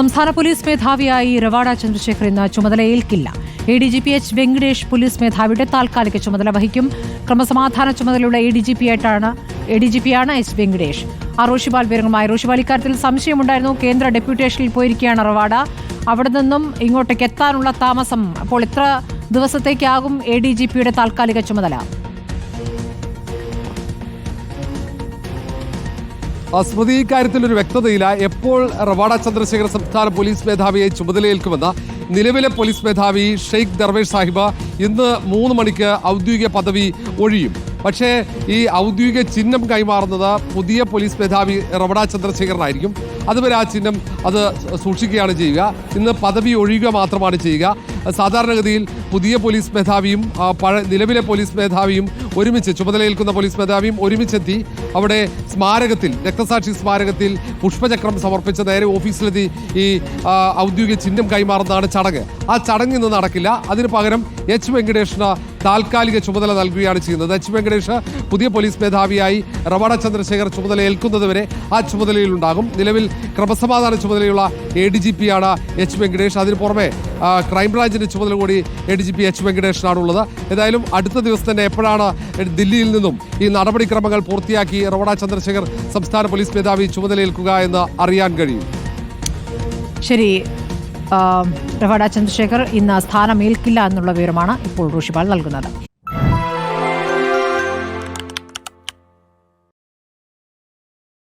സംസ്ഥാന പോലീസ് മേധാവിയായി റവാഡ ചന്ദ്രശേഖർ ഇന്ന് ചുമതലയേൽക്കില്ല. A D G P H Venkatesh police മേധാവിയുടെ താൽക്കാലിക ചുമതല വഹിക്കും. ക്രമസമാധാന ചുമതലയുള്ള എ ഡി ജി പി ആയിട്ടാണ് എ ഡി ജി പി ആണ് എച്ച് വെങ്കടേഷ്. ആ റോഷിപാൽ വിവരങ്ങളുമായി റോഷിപാൽ ഇക്കാര്യത്തിൽ സംശയമുണ്ടായിരുന്നു. കേന്ദ്ര ഡെപ്യൂട്ടേഷനിൽ പോയിരിക്കുകയാണ് റവാഡ അവിടെ നിന്നും ഇങ്ങോട്ടേക്ക് എത്താനുള്ള താമസം അപ്പോൾ എത്ര ദിവസത്തേക്കാകും എ ഡി ജി പിയുടെ താൽക്കാലിക ചുമതല. സ്മൃതി ഇക്കാര്യത്തിൽ ഒരു വ്യക്തതയില്ല. എപ്പോൾ റവാഡ ചന്ദ്രശേഖർ സംസ്ഥാന പോലീസ് മേധാവിയെ ചുമതലയേൽക്കുമെന്ന് നിലവിലെ പോലീസ് മേധാവി ഷെയ്ഖ് ദർവേഷ് സാഹിബ് ഇന്ന് മൂന്ന് മണിക്ക് ഔദ്യോഗിക പദവി ഒഴിയും. പക്ഷേ ഈ ഔദ്യോഗിക ചിഹ്നം കൈമാറുന്നത് പുതിയ പോലീസ് മേധാവി റവണ ചന്ദ്രശേഖരനായിരിക്കും. അതുവരെ ആ ചിഹ്നം അത് സൂക്ഷിക്കുകയാണ് ചെയ്യുക. ഇന്ന് പദവി ഒഴിയുക മാത്രമാണ് ചെയ്യുക. സാധാരണഗതിയിൽ പുതിയ പോലീസ് മേധാവിയും നിലവിലെ പോലീസ് മേധാവിയും ഒരുമിച്ച് ചുമതലയേൽക്കുന്ന പോലീസ് മേധാവിയും ഒരുമിച്ചെത്തി അവിടെ സ്മാരകത്തിൽ രക്തസാക്ഷി സ്മാരകത്തിൽ പുഷ്പചക്രം സമർപ്പിച്ച് നേരെ ഓഫീസിലെത്തി ഈ ഔദ്യോഗിക ചിഹ്നം കൈമാറുന്നതാണ് ചടങ്ങ്. ആ ചടങ്ങ് ഇന്ന് നടക്കില്ല. അതിന് പകരം എച്ച് വെങ്കടേഷിന് താൽക്കാലിക ചുമതല നൽകുകയാണ് ചെയ്യുന്നത്. എച്ച്. വെങ്കടേഷ് പുതിയ പോലീസ് മേധാവിയായി റവണ ചന്ദ്രശേഖർ ചുമതല ഏൽക്കുന്നതുവരെ ആ ചുമതലയിൽ ഉണ്ടാകും. നിലവിൽ ക്രമസമാധാന ചുമതലയുള്ള എ ഡി ജി പി ആണ് എച്ച്. വെങ്കടേഷ്. അതിന് പുറമെ ക്രൈംബ്രാഞ്ചിന്റെ ചുമതല കൂടി A D G P H. വെങ്കടേഷനാണുള്ളത്. ഏതായാലും അടുത്ത ദിവസം തന്നെ എപ്പോഴാണ് ദില്ലിയിൽ നിന്നും ഈ നടപടിക്രമങ്ങൾ പൂർത്തിയാക്കി റവണ ചന്ദ്രശേഖർ സംസ്ഥാന പോലീസ് മേധാവി ചുമതലയേൽക്കുക എന്ന് അറിയാൻ കഴിയും? ശരി. റവാഡ ചന്ദ്രശേഖർ ഇന്ന് സ്ഥാനമേൽക്കില്ല എന്നുള്ള വിവരമാണ് ഇപ്പോൾ റോഷിപാൽ നൽകുന്നത്.